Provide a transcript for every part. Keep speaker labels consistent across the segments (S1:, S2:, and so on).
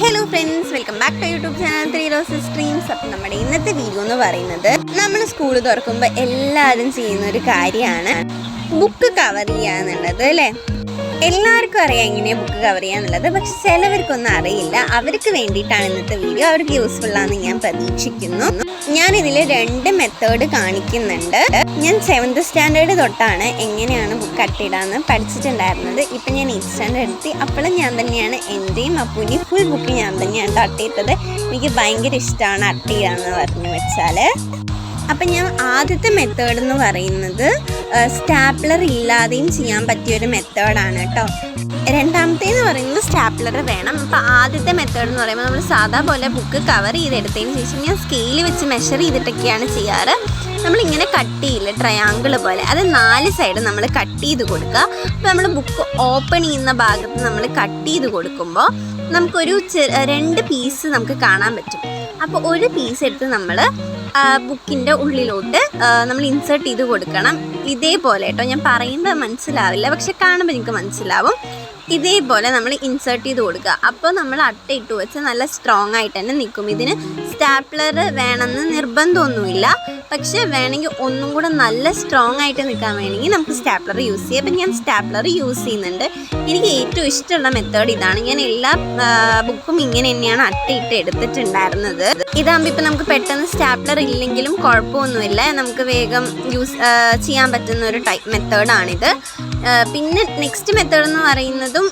S1: Hello friends welcome back to YouTube channel three rose streams അപ്പം നമ്മുടെ ഇന്നത്തെ video എന്ന് പറയുന്നത് നമ്മൾ സ്കൂൾ തുറക്കുമ്പോൾ എല്ലാവരും ചെയ്യുന്ന ഒരു കാര്യമാണ്. ബുക്ക് കവർ ചെയ്യുക എന്നുള്ളത് അല്ലേ? എല്ലാവർക്കും അറിയാം ഇങ്ങനെ ബുക്ക് കവർ ചെയ്യാന്നുള്ളത്. പക്ഷെ ചിലവർക്കൊന്നും അറിയില്ല. അവർക്ക് വേണ്ടിയിട്ടാണ് ഇന്നത്തെ വീഡിയോ അവർക്ക് യൂസ്ഫുൾ ആണെന്ന് ഞാൻ പ്രതീക്ഷിക്കുന്നു. ഞാൻ ഇതിൽ രണ്ട് മെത്തേഡ് കാണിക്കുന്നുണ്ട്. ഞാൻ സെവൻത് സ്റ്റാൻഡേർഡ് തൊട്ടാണ് എങ്ങനെയാണ് ബുക്ക് കട്ടിടാന്ന് പഠിച്ചിട്ടുണ്ടായിരുന്നത്. ഇപ്പം ഞാൻ എയ്ത്ത് സ്റ്റാൻഡേർഡ് എടുത്തി അപ്പോഴും ഞാൻ തന്നെയാണ് എന്റെയും അപ്പൂന്റെയും ഫുൾ ബുക്ക് ഞാൻ തന്നെയാണ് തട്ടിയിട്ടത് എനിക്ക് ഭയങ്കര ഇഷ്ടമാണ് അട്ടിയാന്ന് പറഞ്ഞു വെച്ചാൽ അപ്പം ഞാൻ ആദ്യത്തെ മെത്തേഡ് എന്ന് പറയുന്നത് സ്റ്റാപ്ലർ ഇല്ലാതെയും ചെയ്യാൻ പറ്റിയൊരു മെത്തേഡാണ് കേട്ടോ. രണ്ടാമത്തെ എന്ന് പറയുന്നത് സ്റ്റാപ്ലർ വേണം. അപ്പോൾ ആദ്യത്തെ മെത്തേഡ് എന്ന് പറയുമ്പോൾ നമ്മൾ സാധാ പോലെ ബുക്ക് കവർ ചെയ്തെടുത്തതിന് ശേഷം ഞാൻ സ്കെയിൽ വെച്ച് മെഷർ ചെയ്തിട്ടൊക്കെയാണ് ചെയ്യാറ്. നമ്മളിങ്ങനെ കട്ട് ചെയ്യില്ല ട്രയാങ്കിൾ പോലെ. അത് നാല് സൈഡ് നമ്മൾ കട്ട് ചെയ്ത് കൊടുക്കുക. അപ്പോൾ നമ്മൾ ബുക്ക് ഓപ്പൺ ചെയ്യുന്ന ഭാഗത്ത് നമ്മൾ കട്ട് ചെയ്ത് കൊടുക്കുമ്പോൾ നമുക്കൊരു രണ്ട് പീസ് നമുക്ക് കാണാൻ പറ്റും. അപ്പോൾ ഒരു പീസ് എടുത്ത് നമ്മൾ ബുക്കിന്റെ ഉള്ളിലോട്ട് നമ്മൾ ഇൻസേർട്ട് ചെയ്ത് കൊടുക്കണം. ഇതേപോലെ കേട്ടോ ഞാൻ പറയുമ്പോൾ മനസ്സിലാവില്ല പക്ഷെ കാണുമ്പോൾ എനിക്ക് മനസ്സിലാവും. ഇതേപോലെ നമ്മൾ ഇൻസേർട്ട് ചെയ്ത് കൊടുക്കുക. അപ്പോൾ നമ്മൾ അട്ട ഇട്ട് വെച്ച് നല്ല സ്ട്രോങ് ആയിട്ട് തന്നെ നിൽക്കും. ഇതിന് സ്റ്റാപ്ലർ വേണമെന്ന് നിർബന്ധമൊന്നുമില്ല. പക്ഷെ വേണമെങ്കിൽ ഒന്നും കൂടെ നല്ല സ്ട്രോങ് ആയിട്ട് നിൽക്കാൻ വേണമെങ്കിൽ നമുക്ക് സ്റ്റാപ്ലർ യൂസ് ചെയ്യാം. അപ്പം ഞാൻ സ്റ്റാപ്ലർ യൂസ് ചെയ്യുന്നുണ്ട്. എനിക്ക് ഏറ്റവും ഇഷ്ടമുള്ള മെത്തേഡ് ഇതാണ്. ഞാൻ എല്ലാ ബുക്കും ഇങ്ങനെ തന്നെയാണ് അട്ടയിട്ട് എടുത്തിട്ടുണ്ടായിരുന്നത്. ഇതാകുമ്പോൾ ഇപ്പം നമുക്ക് പെട്ടെന്ന് സ്റ്റാപ്ലർ ഇല്ലെങ്കിലും കുഴപ്പമൊന്നുമില്ല. നമുക്ക് വേഗം യൂസ് ചെയ്യാൻ പറ്റുന്ന ഒരു ടൈപ്പ് മെത്തേഡാണിത് പിന്നെ നെക്സ്റ്റ് മെത്തേഡ് എന്ന് പറയുന്നതും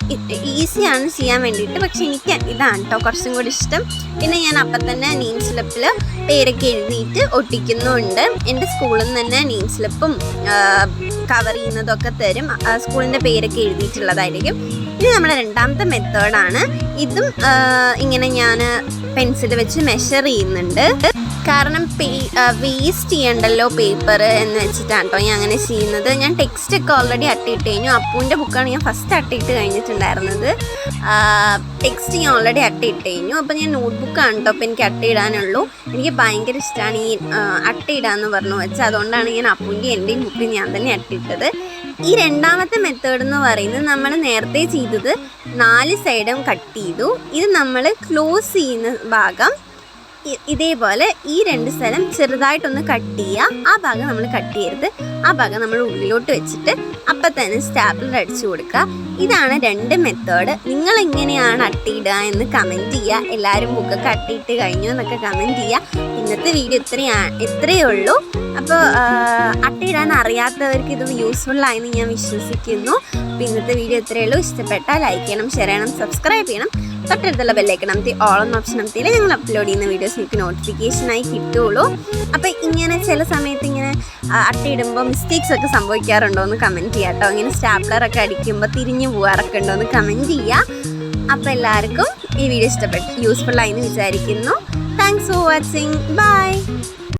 S1: ഈസിയാണ് ചെയ്യാൻ വേണ്ടിയിട്ട്. പക്ഷെ എനിക്ക് ഇതാണ് കേട്ടോ കുറച്ചും കൂടി ഇഷ്ടം. പിന്നെ ഞാൻ അപ്പം തന്നെ നെയിം സ്ലിപ്പിൽ പേരൊക്കെ എഴുതിയിട്ട് ഒട്ടിക്കുന്നുണ്ട്. എന്റെ സ്കൂളിൽ നിന്ന് തന്നെ നെയിം സ്ലിപ്പും കവർ ചെയ്യുന്നതൊക്കെ തരും. സ്കൂളിന്റെ പേരൊക്കെ എഴുതിയിട്ടുള്ളതായിരിക്കും. ഇനി നമ്മുടെ രണ്ടാമത്തെ മെത്തേഡാണ് ഇതും ഇങ്ങനെ ഞാൻ പെൻസിൽ വെച്ച് മെഷർ ചെയ്യുന്നുണ്ട്. കാരണം വേസ്റ്റ് ചെയ്യണ്ടല്ലോ പേപ്പർ എന്ന് വെച്ചിട്ടാണ് കേട്ടോ ഞാൻ അങ്ങനെ ചെയ്യുന്നത്. ഞാൻ ടെക്സ്റ്റ് ഒക്കെ ഓൾറെഡി അട്ടിയിട്ട് കഴിഞ്ഞു അപ്പൂന്റെ ബുക്കാണ് ഞാൻ ഫസ്റ്റ് അട്ടിയിട്ട് കഴിഞ്ഞിട്ടുണ്ടായിരുന്നത്. ടെക്സ്റ്റ് ഞാൻ ഓൾറെഡി അട്ടിയിട്ട് കഴിഞ്ഞു അപ്പോൾ ഞാൻ നോട്ട്ബുക്കാണ് കേട്ടോ അപ്പോൾ എനിക്ക് അട്ടയിടാനുള്ളൂ. എനിക്ക് ഭയങ്കര ഇഷ്ടമാണ് ഈ എന്ന് പറഞ്ഞു വെച്ചാൽ അതുകൊണ്ടാണ് ഞാൻ അപ്പൂന്റെ എന്റെയും ബുക്ക് ഞാൻ തന്നെ അട്ടിയിട്ടത്. ഈ രണ്ടാമത്തെ മെത്തേഡ് എന്ന് പറയുന്നത് നമ്മൾ നേരത്തെ ചെയ്തത് നാല് സൈഡും കട്ട് ചെയ്തു. ഇത് നമ്മൾ ക്ലോസ് ചെയ്യുന്ന ഭാഗം ഇതേപോലെ ഈ രണ്ട് സ്ഥലം ചെറുതായിട്ടൊന്ന് കട്ട് ചെയ്യുക ആ ഭാഗം നമ്മൾ കട്ട് ചെയ്യരുത്. ആ ഭാഗം നമ്മൾ ഉള്ളിലോട്ട് വെച്ചിട്ട് അപ്പം തന്നെ സ്റ്റാപ്ലർ അടിച്ചു കൊടുക്കുക. ഇതാണ് രണ്ട് മെത്തേഡ് നിങ്ങൾ എങ്ങനെയാണ് അട്ടിയിടുക എന്ന് കമന്റ് ചെയ്യുക. എല്ലാവരും ബുക്കൊക്കെ കട്ടിയിട്ട് കഴിഞ്ഞു എന്നൊക്കെ കമന്റ് ചെയ്യുക. ഇന്നത്തെ വീഡിയോ ഇത്രയാ ഇത്രയേ ഉള്ളൂ. അപ്പോൾ അട്ടയിടാൻ അറിയാത്തവർക്ക് ഇത് യൂസ്ഫുൾ ആയെന്ന് ഞാൻ വിശ്വസിക്കുന്നു. അപ്പോൾ ഇന്നത്തെ വീഡിയോ ഇത്രയേ ഉള്ളൂ. ഇഷ്ടപ്പെട്ടാൽ ലൈക്ക് ചെയ്യണം ഷെയർ ചെയ്യണം സബ്സ്ക്രൈബ് ചെയ്യണം. തൊട്ടടുത്തുള്ള ബെല്ലൈക്കൺ ഓൾ എന്ന ഓപ്ഷൻ അമത്തിയിൽ ഞങ്ങൾ അപ്ലോഡ് ചെയ്യുന്ന വീഡിയോസ് നിങ്ങൾക്ക് നോട്ടിഫിക്കേഷനായി കിട്ടുള്ളൂ അപ്പോൾ ഇങ്ങനെ ചില സമയത്ത് ഇങ്ങനെ അട്ടയിടുമ്പോൾ മിസ്റ്റേക്സ് ഒക്കെ സംഭവിക്കാറുണ്ടോ എന്ന് കമന്റ് ചെയ്യാം കേട്ടോ. ഇങ്ങനെ സ്റ്റാപ്ലറൊക്കെ അടിക്കുമ്പോൾ തിരിഞ്ഞു പോകാറൊക്കെ ഉണ്ടോ എന്ന് കമന്റ് ചെയ്യുക അപ്പോൾ എല്ലാവർക്കും ഈ വീഡിയോ ഇഷ്ടപ്പെട്ടു യൂസ്ഫുള്ളായി എന്ന് വിചാരിക്കുന്നു. Thanks for watching bye